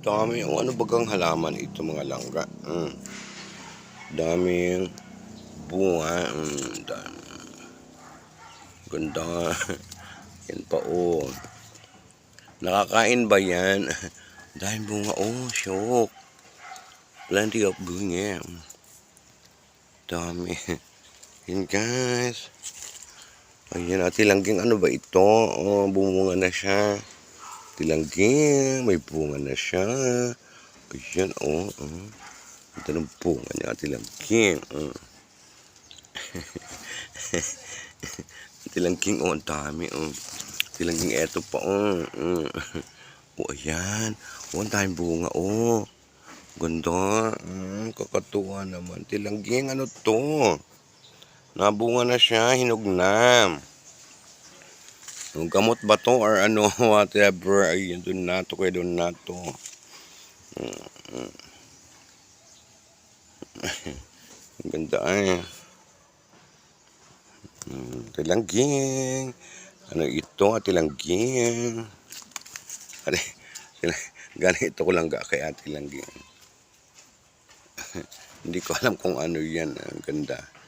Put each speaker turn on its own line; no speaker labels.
Dami yung ano bagang halaman ito mga langga. Mm. Daming bunga. Mm, dami. Ganda. Yan pa oh. Nakakain ba yan? Daming bunga. Oh, syok. Plenty of bunga. Dami. Yan guys. Ayan, ate langging ano ba ito? Oh, bumunga na siya. Tilangging, may bunga na siya. Ayan, oh. oh. Ito ng bunga niya, tilangging. Oh. tilangging, oh, ang dami, oh. Tilangging, eto pa, oh. oh. Oh, ayan. Oh, ang daming bunga, oh. Ganda. Mm, kakatuwa naman. Tilangging, ano to? Nabunga na siya, hinog na. Yung gamot ba to or ano, whatever, ay yun doon na to, kaya doon na to. Mm, mm. Ang ganda ay. Mm, tilangging. Ano ito, ate langging. Ate, ganito ko lang ga kay ate langging. Hindi ko alam kung ano yan. Ang ganda.